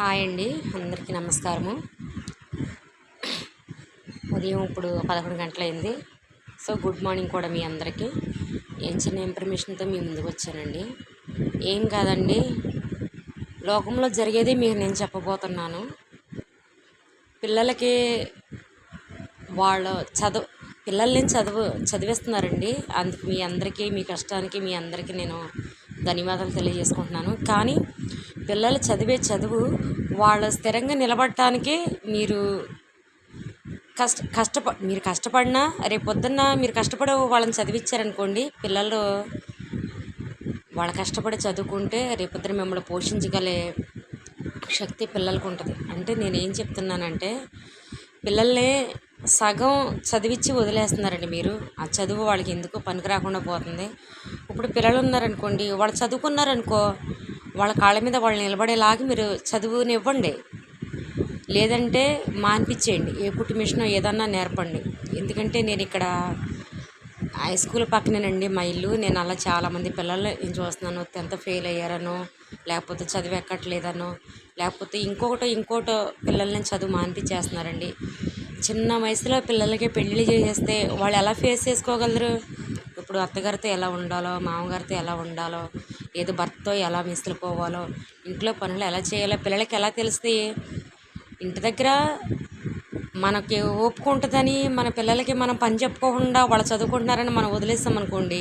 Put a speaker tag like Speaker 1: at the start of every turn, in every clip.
Speaker 1: Hi అండి. అందరికీ నమస్కారము. ఉదయం ఇప్పుడు పదకొండు గంటలైంది. సో గుడ్ మార్నింగ్ కూడా మీ అందరికీ. ఏం చిన్న ఇన్ఫర్మేషన్తో మీ ముందుకు వచ్చానండి. ఏం కాదండి. లోకంలో జరిగేది మీకు నేను చెప్పబోతున్నాను. పిల్లలకి వాళ్ళ చదువు పిల్లల్ని చదువు చదివిస్తున్నారండి. అందుకు మీ అందరికీ మీ కష్టానికి మీ అందరికీ నేను ధన్యవాదాలు తెలియజేసుకుంటున్నాను. కానీ పిల్లలు చదివే చదువు వాళ్ళ స్థిరంగా నిలబడటానికి మీరు కష్ట కష్టప మీరు కష్టపడినా రేపు పొద్దున్న మీరు కష్టపడి వాళ్ళని చదివించారనుకోండి పిల్లలు వాళ్ళ కష్టపడి చదువుకుంటే రేపొద్దున మిమ్మల్ని పోషించగలే శక్తి పిల్లలకు ఉంటుంది. అంటే నేనేం చెప్తున్నానంటే పిల్లల్ని సగం చదివించి వదిలేస్తున్నారండి మీరు. ఆ చదువు వాళ్ళకి ఎందుకు పనికి రాకుండా పోతుంది? ఇప్పుడు పిల్లలు ఉన్నారనుకోండి వాళ్ళు చదువుకున్నారనుకో వాళ్ళ కాళ్ళ మీద వాళ్ళు నిలబడేలాగా మీరు చదువునివ్వండి. లేదంటే మాన్పించేయండి. ఏ కుట్టు మిషనో ఏదన్నా నేర్పండి. ఎందుకంటే నేను ఇక్కడ హై స్కూల్ పక్కనేనండి. మా ఇల్లు. నేను అలా చాలామంది పిల్లలు నేను చూస్తున్నాను? టెన్త్ ఫెయిల్ అయ్యారనో లేకపోతే చదువు ఎక్కట్లేదనో లేకపోతే ఇంకొకటో ఇంకోటో పిల్లల్ని చదువు మాన్పించేస్తున్నారండి. చిన్న వయసులో పిల్లలకి పెళ్ళి చేసేస్తే వాళ్ళు ఎలా ఫేస్ చేసుకోగలరు? ఇప్పుడు అత్తగారితో ఎలా ఉండాలో మామగారితో ఎలా ఉండాలో ఏదో భర్తతో ఎలా మిసులుకోవాలో ఇంట్లో పనులు ఎలా చేయాలో పిల్లలకి ఎలా తెలుస్తాయి ఇంటి దగ్గర మనకి ఓపిక ఉంటుందని మన పిల్లలకి మనం పని చెప్పుకోకుండా వాళ్ళు చదువుకుంటున్నారని మనం వదిలేస్తాం అనుకోండి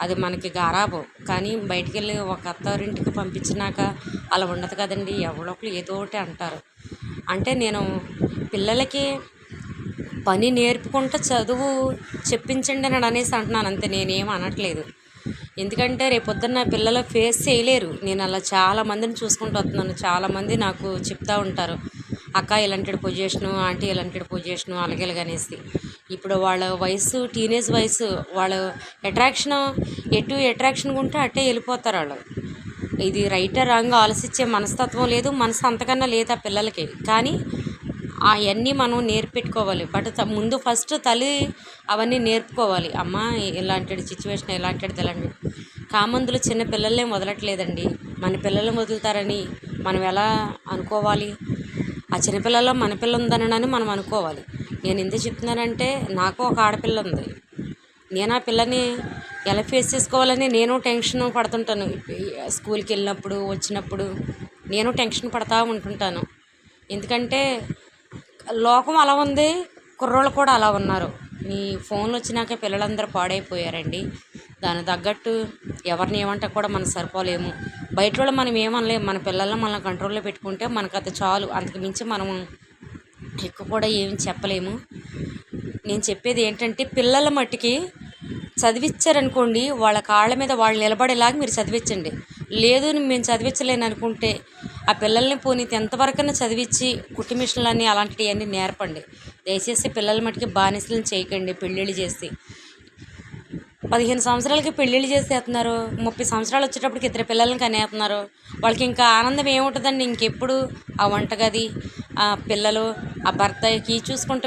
Speaker 1: అది మనకి గారాబం. కానీ బయటికి వెళ్ళి ఒక అత్తారింటికి పంపించినాక అలా ఉండదు కదండి ఎవరో ఒకరు ఏదో ఒకటి అంటారు. అంటే నేను పిల్లలకి పని నేర్పుకుంటూ చదువు చెప్పించండి అని అనేసి అంటున్నాను అంతే నేనేం అనట్లేదు. ఎందుకంటే రేపొద్దున్న పిల్లలు ఫేస్ చేయలేరు. నేను అలా చాలా మందిని చూసుకుంటూ వస్తున్నాను. చాలామంది నాకు చెప్తా ఉంటారు. అక్క ఇలాంటి పొజిషను ఆంటీ ఇలాంటి పొజిషను అలాగేలాగనేసి ఇప్పుడు వాళ్ళ వయసు టీనేజ్ వయసు వాళ్ళ అట్రాక్షన్ ఎటు అట్రాక్షన్ ఉంటే అట్టే వెళ్ళిపోతారు వాళ్ళు. ఇది రైట్ రాంగ్ ఆలోచించే మనస్తత్వం లేదు. మనసు అంతకన్నా లేదు ఆ పిల్లలకి. కానీ అవన్నీ మనం నేర్పెట్టుకోవాలి. బట్ త- ముందు ఫస్ట్ తల్లి అవన్నీ నేర్పుకోవాలి. అమ్మ ఇలాంటి సిచ్యువేషన్ ఇలాంటిది ఇలాంటి కామందులు చిన్న పిల్లల్నే వదలట్లేదండి. మన పిల్లల్ని వదులుతారని మనం ఎలా అనుకోవాలి? ఆ చిన్నపిల్లల్లో మన పిల్ల ఉందనని మనం అనుకోవాలి. నేను ఎందుకు చెప్తున్నానంటే నాకు ఒక ఆడపిల్ల ఉంది నేను ఆ పిల్లని ఎలా ఫేస్ చేసుకోవాలని నేను టెన్షన్ పడుతుంటాను. స్కూల్కి వెళ్ళినప్పుడు వచ్చినప్పుడు నేను టెన్షన్ పడతా ఉంటుంటాను. ఎందుకంటే లోకం అలా ఉంది. కుర్రోళ్ళు కూడా అలా ఉన్నారు. ఈ ఫోన్లు వచ్చినాక పిల్లలందరూ పాడైపోయారండి. దానికి తగ్గట్టు ఎవరిని ఏమంటే కూడా మనం సరిపోలేము. బయట వాళ్ళు మనం ఏమనలేము. మన పిల్లల్ని మనం కంట్రోల్లో పెట్టుకుంటే మనకు అది చాలు. అంతకు మించి మనం ఎక్కువ కూడా ఏమి చెప్పలేము. నేను చెప్పేది ఏంటంటే పిల్లల మట్టుకి చదివించారనుకోండి వాళ్ళ కాళ్ళ మీద వాళ్ళు నిలబడేలాగా మీరు చదివించండి. లేదు మేము చదివించలేను అనుకుంటే ఆ పిల్లల్ని పోనీ టెన్త్ వరకన్నా చదివించి కుట్టి అలాంటివి అన్నీ నేర్పండి. దయచేసి పిల్లల మటుకి బానిసలను చేయకండి పెళ్ళిళ్ళు చేసి. పదిహేను సంవత్సరాలకి పెళ్ళిళ్ళు చేసేస్తున్నారు. ముప్పై సంవత్సరాలు వచ్చేటప్పటికి ఇద్దరు పిల్లల్ని కనేస్తున్నారు. వాళ్ళకి ఇంకా ఆనందం ఏముంటుందండి? ఇంకెప్పుడు ఆ వంటగది ఆ పిల్లలు ఆ భర్తకి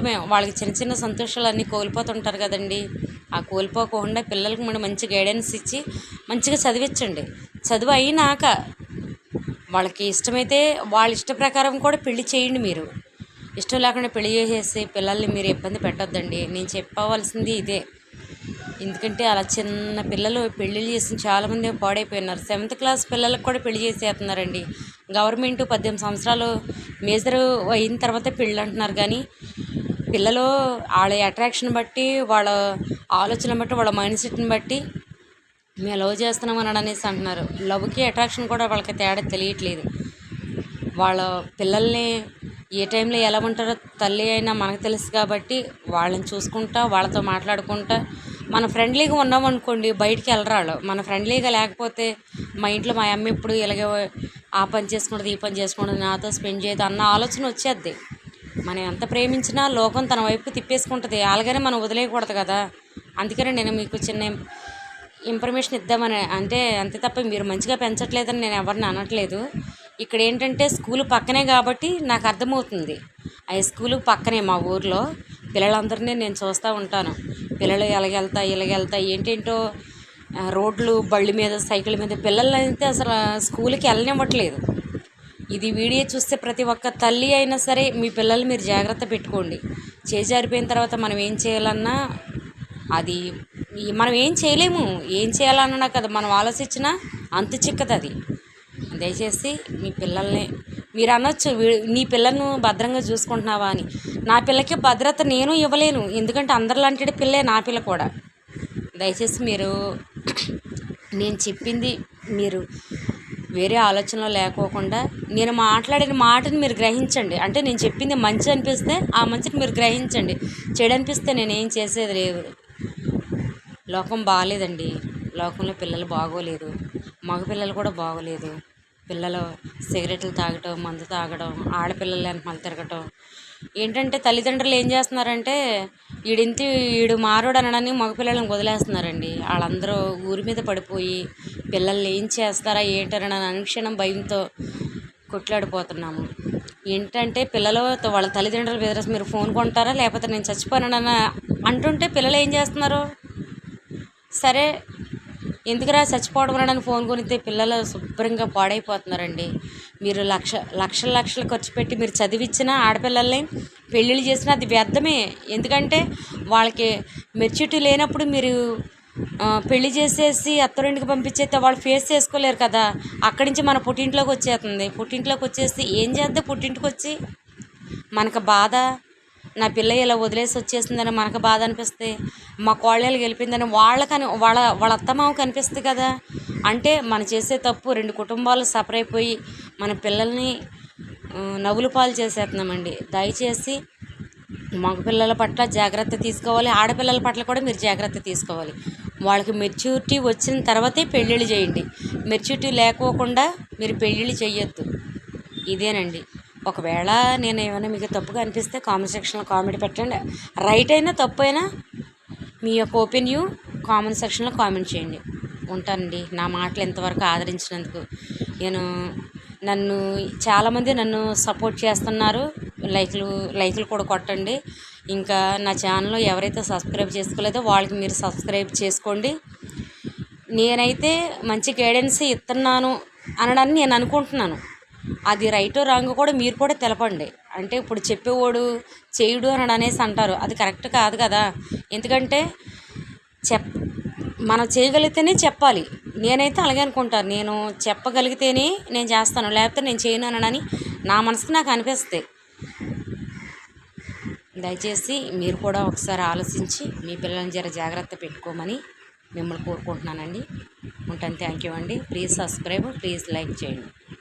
Speaker 1: మేము వాళ్ళకి చిన్న చిన్న సంతోషాలు అన్నీ కోల్పోతుంటారు కదండి. ఆ కోల్పోకుండా పిల్లలకి మనం మంచి గైడెన్స్ ఇచ్చి మంచిగా చదివించండి. చదువు అయినాక వాళ్ళకి ఇష్టమైతే వాళ్ళ ఇష్ట ప్రకారం కూడా పెళ్ళి చేయండి మీరు. ఇష్టం లేకుండా పెళ్ళి చేసేసి పిల్లల్ని మీరు ఇబ్బంది పెట్టొద్దండి. నేను చెప్పవలసింది ఇదే. ఎందుకంటే అలా చిన్న పిల్లలు పెళ్ళిళ్ళు చేసిన చాలామంది పాడైపోయినారు. సెవెంత్ క్లాస్ పిల్లలకు కూడా పెళ్ళి చేసేస్తున్నారండి. గవర్నమెంట్ పద్దెనిమిది సంవత్సరాలు మేజర్ అయిన తర్వాత పెళ్ళి అంటున్నారు. కానీ పిల్లలు వాళ్ళ అట్రాక్షన్ బట్టి వాళ్ళ ఆలోచన బట్టి వాళ్ళ మైండ్ సెట్ని బట్టి మేము లవ్ చేస్తున్నాం అని అనేసి అంటున్నారు. లవ్కి అట్రాక్షన్ కూడా వాళ్ళకి తేడా తెలియట్లేదు. వాళ్ళ పిల్లల్ని ఏ టైంలో ఎలా ఉంటారో తల్లి అయినా మనకు తెలుసు కాబట్టి వాళ్ళని చూసుకుంటా వాళ్ళతో మాట్లాడుకుంటా మన ఫ్రెండ్లీగా ఉన్నాం అనుకోండి బయటికి వెళ్ళరాళ్ళు. మన ఫ్రెండ్లీగా లేకపోతే మా ఇంట్లో మా అమ్మ ఇప్పుడు ఇలాగే ఆ పని చేసుకుంటుంది ఈ పని చేసుకుంటుంది నాతో స్పెండ్ చేయదు అన్న ఆలోచన వచ్చేద్ది. మనం ఎంత ప్రేమించినా లోకం తన వైపు తిప్పేసుకుంటుంది. అలాగనే మనం వదిలేయకూడదు కదా. అందుకనే నేను మీకు చిన్న ఇన్ఫర్మేషన్ ఇద్దామని అంటే అంతే తప్ప మీరు మంచిగా పెంచట్లేదని నేను ఎవరిని అనట్లేదు. ఇక్కడ ఏంటంటే స్కూల్ పక్కనే కాబట్టి నాకు అర్థమవుతుంది. ఆ స్కూల్ పక్కనే మా ఊర్లో పిల్లలందరినీ నేను చూస్తూ ఉంటాను. పిల్లలు ఎలాగెళ్తా ఇలాగెళ్తా ఏంటేంటో రోడ్లు బళ్ళు మీద సైకిల్ మీద పిల్లలు అయితే అసలు స్కూల్కి వెళ్ళనివ్వట్లేదు. ఇది వీడియో చూస్తే ప్రతి ఒక్క తల్లి అయినా సరే మీ పిల్లల్ని మీరు జాగ్రత్త పెట్టుకోండి. చేజారిపోయిన తర్వాత మనం ఏం చేయాలన్నా అది మనం ఏం చేయలేము. ఏం చేయాలన్నా కదా మనం ఆలోచించినా అంతు చిక్కదు అది. దయచేసి మీ పిల్లల్ని మీరు అనొచ్చు "వీ- నీ పిల్లను భద్రంగా చూసుకుంటున్నావా అని. నా పిల్లకి భద్రత నేను ఇవ్వలేను. ఎందుకంటే అందరిలాంటి పిల్లే నా పిల్ల కూడా. దయచేసి మీరు నేను చెప్పింది మీరు వేరే ఆలోచనలో లేకోకుండా నేను మాట్లాడిన మాటని మీరు గ్రహించండి. అంటే నేను చెప్పింది మంచి అనిపిస్తే ఆ మంచిని మీరు గ్రహించండి. చెడు అనిపిస్తే నేనేం చేసేది లేదు. లోకం బాగాలేదండి లోకంలో పిల్లలు బాగోలేదు. మగపిల్లలు కూడా బాగోలేదు. పిల్లలు సిగరెట్లు తాగటం మందు తాగడం ఆడపిల్లలు వెనకాల తిరగటం. ఏంటంటే తల్లిదండ్రులు ఏం చేస్తున్నారంటే ఈడింటి వీడు మారోడు అనడానికి మగపిల్లలను వదిలేస్తున్నారండి. వాళ్ళందరూ ఊరి మీద పడిపోయి పిల్లల్ని ఏం చేస్తారా ఏంటనని అనుక్షణం భయంతో కొట్లాడిపోతున్నాము. ఏంటంటే పిల్లలు వాళ్ళ తల్లిదండ్రులు బెదిరేసి మీరు ఫోన్ కొంటారా లేకపోతే నేను చచ్చిపోయానని అంటుంటే పిల్లలు ఏం చేస్తున్నారు? సరే ఎందుకురా చచ్చిపోవడం రానని ఫోన్ కొనితే? పిల్లలు శుభ్రంగా పాడైపోతున్నారండి. మీరు లక్ష లక్షల లక్షలు ఖర్చు పెట్టి మీరు చదివిచ్చినా ఆడపిల్లల్ని పెళ్ళిళ్ళు చేసినా అది వ్యర్థమే. ఎందుకంటే వాళ్ళకి మెచ్యూరిటీ లేనప్పుడు మీరు పెళ్ళి చేసేసి అత్తరింటికి పంపించేస్తే వాళ్ళు ఫేస్ చేసుకోలేరు కదా. అక్కడి నుంచి మన పుట్టింట్లోకి వచ్చేస్తుంది. పుట్టింట్లోకి వచ్చేసి ఏం చేద్దాం? పుట్టింటికి వచ్చి మనకు బాధ నా పిల్ల ఇలా వదిలేసి వచ్చేసిందని మనకు బాధ అనిపిస్తే మా కోళ్ళ ఇలా గెలిపిందని వాళ్ళకని వాళ్ళ వాళ్ళ అత్తమామ కనిపిస్తుంది కదా. అంటే మనం చేసే తప్పు రెండు కుటుంబాలు సఫర్ అయిపోయి మన పిల్లల్ని నవ్వులు పాలు చేసేస్తున్నామండి. దయచేసి మగపిల్లల పట్ల జాగ్రత్త తీసుకోవాలి ఆడపిల్లల పట్ల కూడా మీరు జాగ్రత్త తీసుకోవాలి. వాళ్ళకి మెచ్యూరిటీ వచ్చిన తర్వాతే పెళ్ళిళ్ళు చేయండి. మెచ్యూరిటీ లేకోకుండా మీరు పెళ్ళిళ్ళు చేయొద్దు ఇదేనండి. ఒకవేళ నేను ఏమైనా మీకు తప్పుగా అనిపిస్తే కామెంట్ సెక్షన్లో కామెంట్ పెట్టండి. రైట్ అయినా తప్పు అయినా మీ యొక్క ఒపీనియన్ కామెంట్ సెక్షన్లో కామెంట్ చేయండి. ఉంటానండి. నా మాటలు ఎంతవరకు ఆదరించినందుకు. నేను నన్ను చాలామంది నన్ను సపోర్ట్ చేస్తున్నారు. లైక్లు లైక్లు కూడా కొట్టండి. ఇంకా నా ఛానల్ ఎవరైతే సబ్స్క్రైబ్ చేసుకోలేదో వాళ్ళకి మీరు సబ్స్క్రైబ్ చేసుకోండి. నేనైతే మంచి గైడెన్స్ ఇస్తున్నాను అనడాన్ని నేను అనుకుంటున్నాను. అది రైటో రాంగ్ కూడా మీరు కూడా తెలపండి. అంటే ఇప్పుడు చెప్పేవాడు చేయుడు అని అనేసి అంటారు. అది కరెక్ట్ కాదు కదా. ఎందుకంటే చెప్ మనం చేయగలిగితేనే చెప్పాలి. నేనైతే అలాగే అనుకుంటాను. నేను చెప్పగలిగితేనే నేను చేస్తాను. లేకపోతే నేను చేయను అనని నా మనసుకు నాకు అనిపిస్తుంది. దయచేసి మీరు కూడా ఒకసారి ఆలోచించి మీ పిల్లల్ని జర జాగ్రత్త పెట్టుకోమని మిమ్మల్ని కోరుకుంటున్నానండి. ఉంటాను. థ్యాంక్ యూ అండి. ప్లీజ్ సబ్స్క్రైబ్ ప్లీజ్ లైక్ చేయండి.